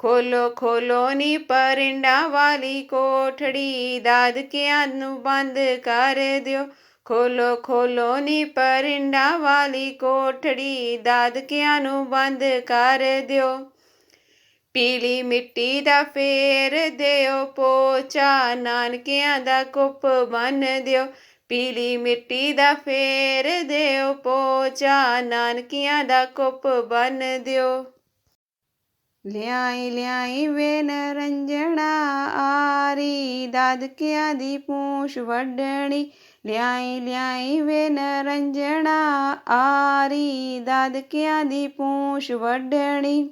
ਖੋਲੋ ਖੋਲੋ ਨੀ ਪਰਿੰਡਾਂ ਵਾਲੀ ਕੋਠੜੀ, ਦਾਦਕਿਆਂ ਨੂੰ ਬੰਦ ਕਰ ਦਿਓ। ਖੋਲੋ ਖੋਲੋ ਨੀ ਪਰਿੰਡਾਂ ਵਾਲੀ ਕੋਠੜੀ, ਦਾਦਕਿਆਂ ਨੂੰ ਬੰਦ ਕਰ ਦਿਓ। ਪੀਲੀ ਮਿੱਟੀ ਦਾ ਫੇਰ ਦਿਓ ਪੋਚਾ, ਨਾਨਕਿਆਂ ਦਾ ਕੁੱਪ ਬੰਨ ਦਿਓ। ਪੀਲੀ ਮਿੱਟੀ ਦਾ ਫੇਰ ਦਿਓ ਪੋਚਾ, ਨਾਨਕਿਆਂ ਦਾ ਕੁੱਪ ਬੰਨ ਦਿਓ। ਲਿਆਈ ਲਿਆਈ ਵੇ ਨਰੰਜਣਾ, ਆਰੀ ਦਾਦਕਿਆਂ ਦੀ ਪੂੰਛ ਵੱਢਣੀ। ਲਿਆਈ ਲਿਆਈ ਵੇ ਨਰੰਜਣਾ, ਆਰੀ ਦਾਦਕਿਆਂ ਦੀ ਪੂੰਛ ਵੱਢਣੀ।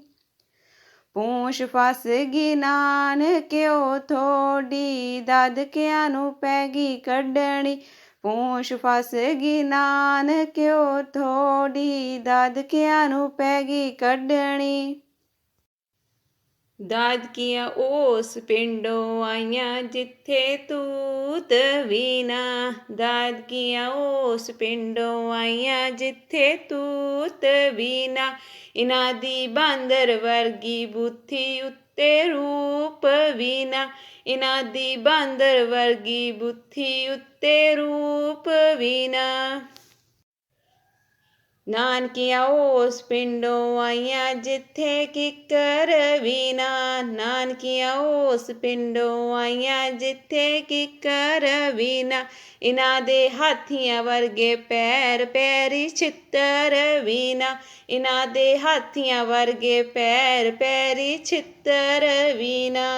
ਪੂਛ ਫਸ ਗਈ ਨਾਨਕਿਓ ਥੋੜੀ ਦਾਦਕਿਆਂ ਨੂੰ ਪੈ ਗਈ ਕੱਢਣੀ। ਪੂਛ ਫਸ ਗਈ ਨਾਨਕਿਓ ਥੋੜੀ ਦਾਦਕਿਆਂ ਨੂੰ ਪੈ ਗਈ ਕੱਢਣੀ। ਦਾਦਕੀਆਂ ਉਸ ਪਿੰਡੋਂ ਆਈਆਂ ਜਿੱਥੇ ਤੂਤ ਵੀ ਨਾ। ਦਾਦਕੀਆਂ ਉਸ ਪਿੰਡੋਂ ਆਈਆਂ ਜਿੱਥੇ ਤੂਤ ਵੀ ਨਾ। ਇਨਾਂ ਦੀ ਬਾਂਦਰ ਵਰਗੀ ਬੁੱਥੀ ਉੱਤੇ ਰੂਪ ਵੀ ਨਾ। ਇਨਾਂ ਦੀ ਬਾਂਦਰ ਵਰਗੀ ਬੁੱਥੀ ਉੱਤੇ ਰੂਪ ਵੀ ਨਾ ਨਾਨਕੀਆਂ ਉਸ ਪਿੰਡੋਂ ਆਈਆਂ ਜਿੱਥੇ ਕਿੱਕਰ ਵੀ ਨਾ ਨਾਨਕੀਆਂ ਉਸ ਪਿੰਡੋਂ ਆਈਆਂ ਜਿੱਥੇ ਕਿੱਕਰ ਵੀ ਨਾ ਇਨਾਂ ਦੇ ਹਾਥੀਆਂ ਵਰਗੇ ਪੈਰ ਪੈਰੀ ਛਿੱਤਰ ਵੀ ਨਾ ਇਨਾਂ ਦੇ ਹਾਥੀਆਂ ਵਰਗੇ ਪੈਰ ਪੈਰੀ ਛਿੱਤਰ ਵੀ ਨਾ